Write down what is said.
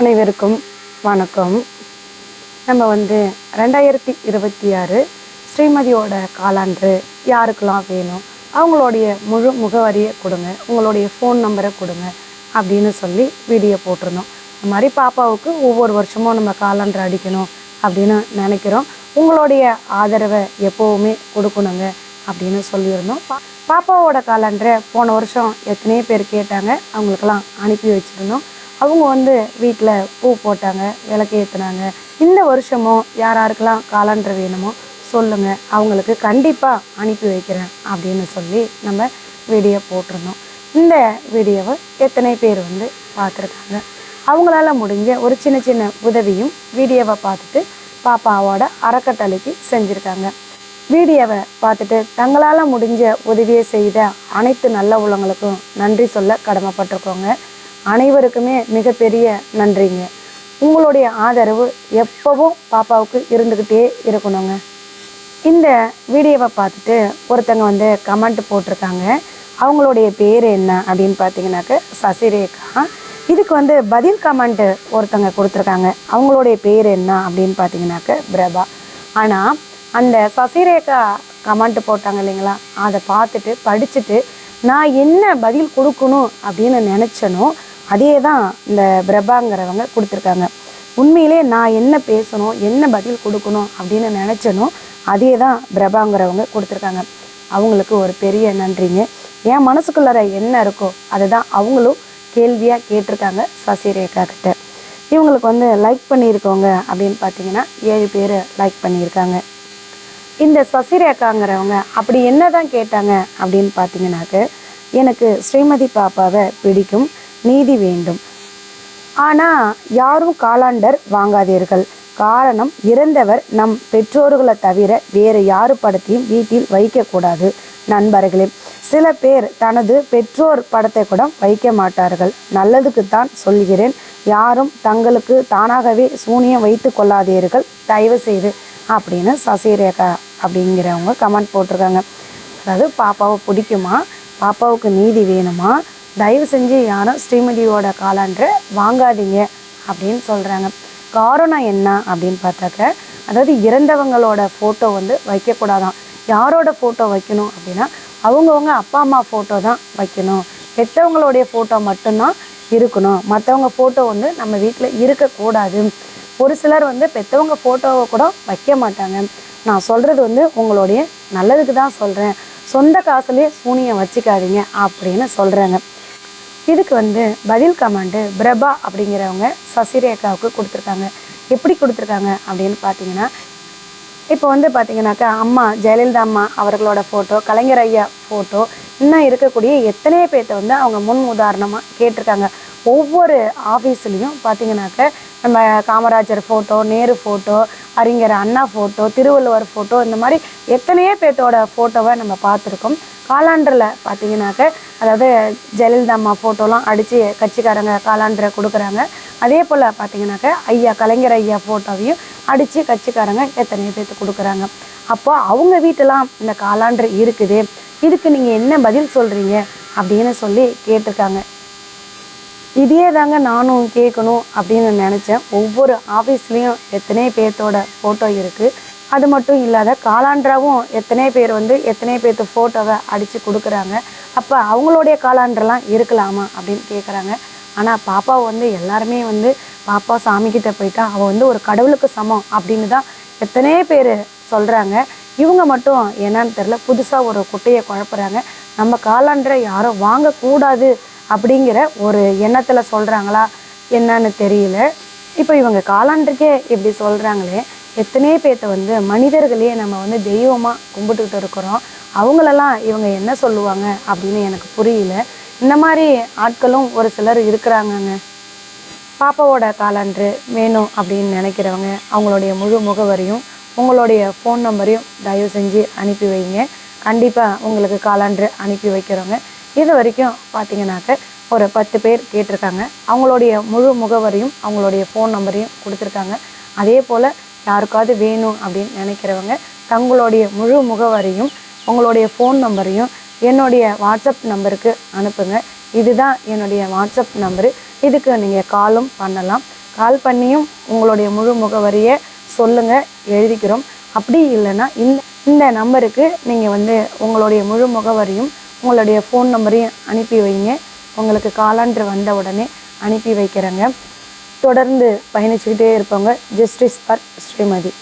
அனைவருக்கும் வணக்கம். நம்ம வந்து ரெண்டாயிரத்தி இருபத்தி ஆறு ஸ்ரீமதியோட காலாண்டு யாருக்கெல்லாம் வேணும் அவங்களுடைய முழு முகவரியை கொடுங்க உங்களுடைய ஃபோன் நம்பரை கொடுங்க அப்படின்னு சொல்லி வீடியோ போட்டிருந்தோம். இந்த மாதிரி பாப்பாவுக்கு ஒவ்வொரு வருஷமும் நம்ம காலாண்டு அடிக்கணும் அப்படின்னு நினைக்கிறோம். உங்களுடைய ஆதரவை எப்போவுமே கொடுக்கணுங்க அப்படின்னு சொல்லியிருந்தோம். பா பாப்பாவோட காலாண்டரை போன வருஷம் எத்தனையோ பேர் கேட்டாங்க. அவங்களுக்கெல்லாம் அனுப்பி வச்சுருந்தோம். அவங்க வந்து வீட்டில் பூ போட்டாங்க விளக்கு ஏற்றுனாங்க இந்த வருஷமும் யார் யாருக்கெல்லாம் காலாண்டர் வேணுமோ சொல்லுங்கள் அவங்களுக்கு கண்டிப்பாக அனுப்பி வைக்கிறேன் அப்படின்னு சொல்லி நம்ம வீடியோ போட்டிருந்தோம். இந்த வீடியோவை எத்தனை பேர் வந்து பார்த்துருக்காங்க? அவங்களால முடிஞ்ச ஒரு சின்ன சின்ன உதவியும் வீடியோவை பார்த்துட்டு பாப்பாவோட அறக்கட்டளைக்கு செஞ்சுருக்காங்க. வீடியோவை பார்த்துட்டு தங்களால் முடிஞ்ச உதவியை செய்த அனைத்து நல்ல உள்ளங்களுக்கும் நன்றி சொல்ல கடமைப்பட்டிருக்கோங்க. அனைவருக்குமே மிகப்பெரிய நன்றிங்க. உங்களுடைய ஆதரவு எப்பவும் பாப்பாவுக்கு இருந்துக்கிட்டே இருக்கணுங்க. இந்த வீடியோவை பார்த்துட்டு ஒருத்தங்க வந்து கமெண்ட் போட்டிருக்காங்க. அவங்களுடைய பேர் என்ன அப்படின்னு பார்த்தீங்கன்னாக்க சசிரேகா. இதுக்கு வந்து பதில் கமெண்ட் ஒருத்தங்க கொடுத்துருக்காங்க. அவங்களுடைய பேர் என்ன அப்படின்னு பார்த்தீங்கன்னாக்க பிரபா. ஆனால் அந்த சசிரேகா கமெண்ட் போட்டாங்க இல்லைங்களா? அதை பார்த்துட்டு படிச்சுட்டு நான் என்ன பதில் கொடுக்கணும் அப்படின்னு நினச்சனோ அதே தான் இந்த பிரபாங்கிறவங்க கொடுத்துருக்காங்க. உண்மையிலே நான் என்ன பேசணும் என்ன பதில் கொடுக்கணும் அப்படின்னு நினச்சனோ அதே தான் பிரபாங்கிறவங்க கொடுத்துருக்காங்க. அவங்களுக்கு ஒரு பெரிய நன்றிங்க. என் மனசுக்குள்ளார என்ன இருக்கோ அதை தான் அவங்களும் கேள்வியாக கேட்டிருக்காங்க சசிரேகா கிட்ட. இவங்களுக்கு வந்து லைக் பண்ணியிருக்கவங்க அப்படின்னு பார்த்தீங்கன்னா ஏழு பேர் லைக் பண்ணியிருக்காங்க. இந்த சசிரேகாங்கிறவங்க அப்படி என்ன தான் கேட்டாங்க அப்படின்னு பார்த்தீங்கன்னாக்க எனக்கு ஸ்ரீமதி பாப்பாவை பிடிக்கும். நீதி வேண்டும். ஆனால் யாரும் காலாண்டர் வாங்காதீர்கள். காரணம் இறந்தவர் நம் பெற்றோர்களை தவிர வேறு யாரு படத்தையும் வீட்டில் வைக்கக்கூடாது. நண்பர்களே சில பேர் தனது பெற்றோர் படத்தை கூட வைக்க மாட்டார்கள். நல்லதுக்கு தான் சொல்கிறேன் யாரும் தங்களுக்கு தானாகவே சூனியம் வைத்து கொள்ளாதீர்கள். தயவு செய்து அப்படின்னு சசிரேகா அப்படிங்கிறவங்க கமெண்ட் போட்டிருக்காங்க. அதாவது பாப்பாவை பிடிக்குமா? பாப்பாவுக்கு நீதி வேணுமா? தயவு செஞ்சு யாரும் ஸ்ரீமதியோட காலாண்டரை வாங்காதீங்க அப்படின்னு சொல்கிறாங்க காரணம் என்ன அப்படின்னு பார்த்தாக்க அதாவது இறந்தவங்களோட ஃபோட்டோ வந்து வைக்கக்கூடாதான். யாரோட ஃபோட்டோ வைக்கணும் அப்படின்னா அவங்கவுங்க அப்பா அம்மா ஃபோட்டோ தான் வைக்கணும். பெற்றவங்களுடைய ஃபோட்டோ மட்டும்தான் இருக்கணும். மற்றவங்க ஃபோட்டோ வந்து நம்ம வீட்டில் இருக்கக்கூடாது. ஒரு சிலர் வந்து பெற்றவங்க ஃபோட்டோவை கூட வைக்க மாட்டாங்க. நான் சொல்கிறது வந்து உங்களுடைய நல்லதுக்கு தான் சொல்கிறேன் சொந்த காசுலேயே சூனியம் வச்சுக்காதீங்க அப்படின்னு சொல்கிறாங்க இதுக்கு வந்து பதில் கமாண்டு பிரபா அப்படிங்கிறவங்க சசிரேகாவுக்கு கொடுத்துருக்காங்க. எப்படி கொடுத்துருக்காங்க அப்படின்னு பார்த்தீங்கன்னா இப்போ வந்து பார்த்தீங்கன்னாக்கா அம்மா ஜெயலலிதா அம்மா அவர்களோட ஃபோட்டோ கலைஞர் ஐயா ஃபோட்டோ இன்னும் இருக்கக்கூடிய எத்தனையோ பேர்த்த வந்து அவங்க முன் உதாரணமாக கேட்டிருக்காங்க. ஒவ்வொரு ஆஃபீஸ்லேயும் பார்த்தீங்கன்னாக்க நம்ம காமராஜர் ஃபோட்டோ நேரு ஃபோட்டோ அறிஞர் அண்ணா ஃபோட்டோ திருவள்ளுவர் ஃபோட்டோ இந்த மாதிரி எத்தனையோ பேர்த்தோட ஃபோட்டோவை நம்ம பார்த்துருக்கோம். காலாண்டரில் பார்த்தீங்கன்னாக்க அதாவது ஜெயலலிதா அம்மா ஃபோட்டோலாம் அடித்து கட்சிக்காரங்க காலாண்டரை கொடுக்குறாங்க. அதே போல் பார்த்தீங்கன்னாக்க ஐயா கலைஞர் ஐயா ஃபோட்டோவையும் அடித்து கட்சிக்காரங்க எத்தனையோ பேர்த்து கொடுக்குறாங்க. அப்போ அவங்க வீட்டெல்லாம் இந்த காலாண்டர் இருக்குது. இதுக்கு நீங்கள் என்ன பதில் சொல்கிறீங்க அப்படின்னு சொல்லி கேட்டிருக்காங்க. இதே தாங்க நானும் கேட்கணும் அப்படின்னு நினச்சேன். ஒவ்வொரு ஆஃபீஸ்லேயும் எத்தனை பேர்த்தோட ஃபோட்டோ இருக்குது அது மட்டும் இல்லாத காலாண்டராவும் எத்தனை பேர் வந்து எத்தனை பேர்த்து ஃபோட்டோவை அடித்து கொடுக்குறாங்க. அப்போ அவங்களுடைய காலாண்டரெலாம் இருக்கலாமா அப்படின்னு கேட்குறாங்க ஆனால் பாப்பா வந்து எல்லாருமே வந்து பாப்பா சாமிக்கிட்ட போயிட்டா அவள் வந்து ஒரு கடவுளுக்கு சமம் அப்படின்னு தான் எத்தனை பேர் சொல்கிறாங்க இவங்க மட்டும் என்னன்னு தெரில புதுசாக ஒரு குட்டையை குழப்புறாங்க. நம்ம காலாண்டரை யாரும் வாங்கக்கூடாது அப்படிங்கிற ஒரு எண்ணத்தில் சொல்கிறாங்களா என்னன்னு தெரியல. இப்போ இவங்க காலாண்டருக்கே இப்படி சொல்கிறாங்களே எத்தனையோ பேர்த்த வந்து மனிதர்களையே நம்ம வந்து தெய்வமாக கும்பிட்டுக்கிட்டு இருக்கிறோம். அவங்களெல்லாம் இவங்க என்ன சொல்லுவாங்க அப்படின்னு எனக்கு புரியல. இந்த மாதிரி ஆட்களும் ஒரு சிலர் இருக்கிறாங்கங்க. பாப்பாவோட காலாண்டரு வேணும் அப்படின்னு நினைக்கிறவங்க அவங்களுடைய முழு முகவரியும் உங்களுடைய ஃபோன் நம்பரையும் தயவு செஞ்சு அனுப்பி வைங்க. கண்டிப்பாக உங்களுக்கு காலாண்டரு அனுப்பி வைக்கிறவங்க. இது வரைக்கும் பார்த்தீங்கன்னாக்க ஒரு பத்து பேர் கேட்டிருக்காங்க. அவங்களுடைய முழு முகவரியும் அவங்களுடைய ஃபோன் நம்பரையும் கொடுத்துருக்காங்க. அதே போல் யாருக்காவது வேணும் அப்படின்னு நினைக்கிறவங்க தங்களுடைய முழு முகவரியும் உங்களுடைய ஃபோன் நம்பரையும் என்னுடைய வாட்ஸ்அப் நம்பருக்கு அனுப்புங்க. இதுதான் என்னுடைய வாட்ஸ்அப் நம்பரு இதுக்கு நீங்கள் காலும் பண்ணலாம். கால் பண்ணியும் உங்களுடைய முழு முகவரியை சொல்லுங்கள் எழுதிக்கிறோம். அப்படி இல்லைன்னா இந்த இந்த நம்பருக்கு நீங்கள் வந்து உங்களுடைய முழு முகவரியும் உங்களுடைய ஃபோன் நம்பரையும் அனுப்பி வைங்க. உங்களுக்கு காலாண்டு வந்த உடனே அனுப்பி வைக்கிறேங்க. தொடர்ந்து பயணிச்சுக்கிட்டே இருப்பவங்க ஜஸ்டிஸ் ஆர் ஸ்ரீமதி.